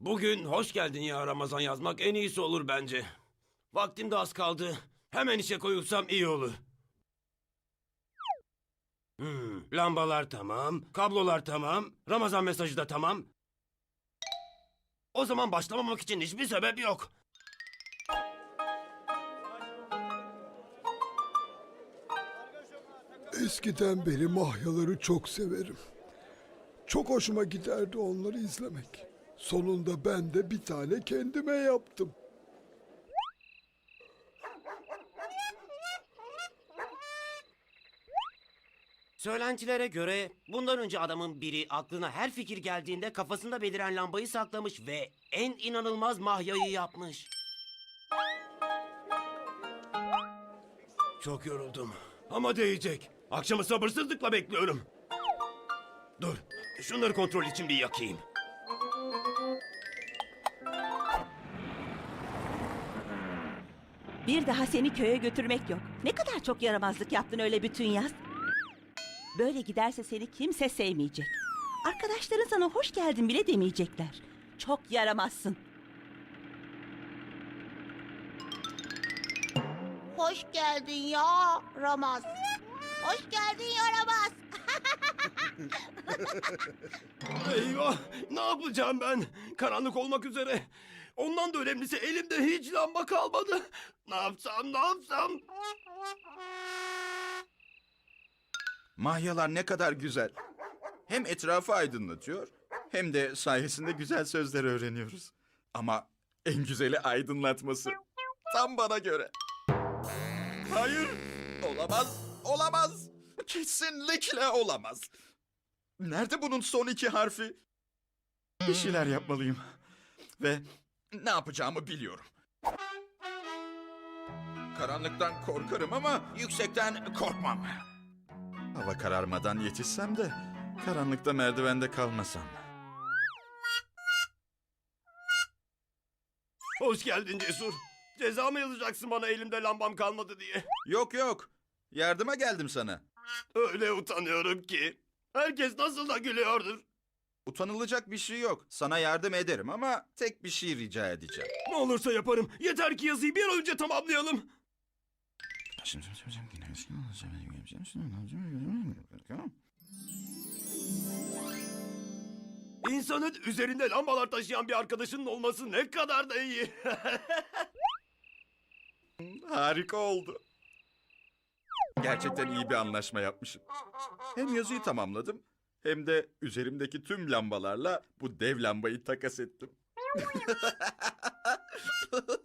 Bugün hoş geldin ya Ramazan yazmak en iyisi olur bence. Vaktim de az kaldı. Hemen işe koyulsam iyi olur. Hmm, lambalar tamam, kablolar tamam, Ramazan mesajı da tamam. O zaman başlamamak için hiçbir sebep yok. Eskiden beri mahyaları çok severim. Çok hoşuma giderdi onları izlemek. Sonunda ben de bir tane kendime yaptım. Söylentilere göre bundan önce adamın biri aklına her fikir geldiğinde kafasında beliren lambayı saklamış ve en inanılmaz mahyayı yapmış. Çok yoruldum ama değecek. Akşamı sabırsızlıkla bekliyorum. Dur, şunları kontrol için bir yakayım. Bir daha seni köye götürmek yok. Ne kadar çok yaramazlık yaptın öyle bütün yaz. Böyle giderse seni kimse sevmeyecek. Arkadaşların sana hoş geldin bile demeyecekler. Çok yaramazsın. Hoş geldin ya Ramaz. Hoş geldin ya Ramaz. Eyvah! Ne yapacağım ben? Karanlık olmak üzere. Ondan da önemlisi elimde hiç lamba kalmadı. Ne yapsam, ne yapsam? Mahyalar ne kadar güzel. Hem etrafı aydınlatıyor hem de sayesinde güzel sözler öğreniyoruz. Ama en güzeli aydınlatması. Tam bana göre. Hayır, olamaz, olamaz. Kesinlikle olamaz. Nerede bunun son iki harfi? Bir şeyler yapmalıyım. Ve ne yapacağımı biliyorum. Karanlıktan korkarım ama yüksekten korkmam. Hava kararmadan yetişsem de karanlıkta merdivende kalmasam. Hoş geldin Cesur. Ceza mı yazacaksın bana elimde lambam kalmadı diye? Yok yok. Yardıma geldim sana. Öyle utanıyorum ki. Herkes nasıl da gülüyordur. Utanılacak bir şey yok. Sana yardım ederim ama tek bir şey rica edeceğim. Ne olursa yaparım. Yeter ki yazıyı bir an önce tamamlayalım. İnsanın üzerinde lambalar taşıyan bir arkadaşının olması ne kadar da iyi. Harika oldu. Gerçekten iyi bir anlaşma yapmışım. Hem yazıyı tamamladım hem de üzerimdeki tüm lambalarla bu dev lambayı takas ettim.